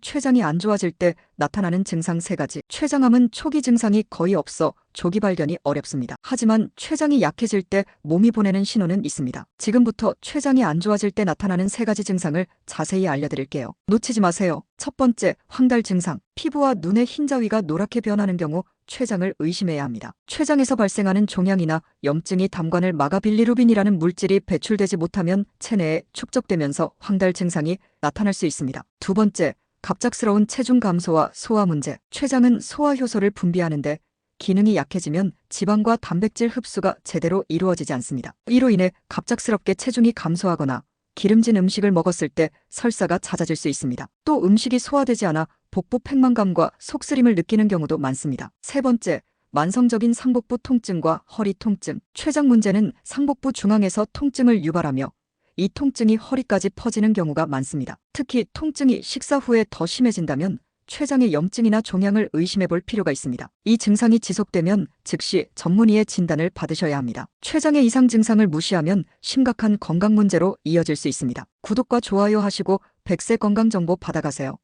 췌장이 안 좋아질 때 나타나는 증상 세가지 췌장암은 초기 증상이 거의 없어 조기 발견이 어렵습니다. 하지만 췌장이 약해질 때 몸이 보내는 신호는 있습니다. 지금부터 췌장이 안 좋아질 때 나타나는 세 가지 증상을 자세히 알려드릴게요. 놓치지 마세요. 첫 번째, 황달 증상. 피부와 눈의 흰자위가 노랗게 변하는 경우 췌장을 의심해야 합니다. 췌장에서 발생하는 종양이나 염증이 담관을 막아 빌리루빈이라는 물질이 배출되지 못하면 체내에 축적되면서 황달 증상이 나타날 수 있습니다. 두 번째, 갑작스러운 체중 감소와 소화 문제. 췌장은 소화 효소를 분비하는데 기능이 약해지면 지방과 단백질 흡수가 제대로 이루어지지 않습니다. 이로 인해 갑작스럽게 체중이 감소하거나 기름진 음식을 먹었을 때 설사가 잦아질 수 있습니다. 또 음식이 소화되지 않아 복부 팽만감과 속쓰림을 느끼는 경우도 많습니다. 세 번째, 만성적인 상복부 통증과 허리 통증. 췌장 문제는 상복부 중앙에서 통증을 유발하며 이 통증이 허리까지 퍼지는 경우가 많습니다. 특히 통증이 식사 후에 더 심해진다면 췌장의 염증이나 종양을 의심해 볼 필요가 있습니다. 이 증상이 지속되면 즉시 전문의의 진단을 받으셔야 합니다. 췌장의 이상 증상을 무시하면 심각한 건강 문제로 이어질 수 있습니다. 구독과 좋아요 하시고 백세 건강 정보 받아가세요.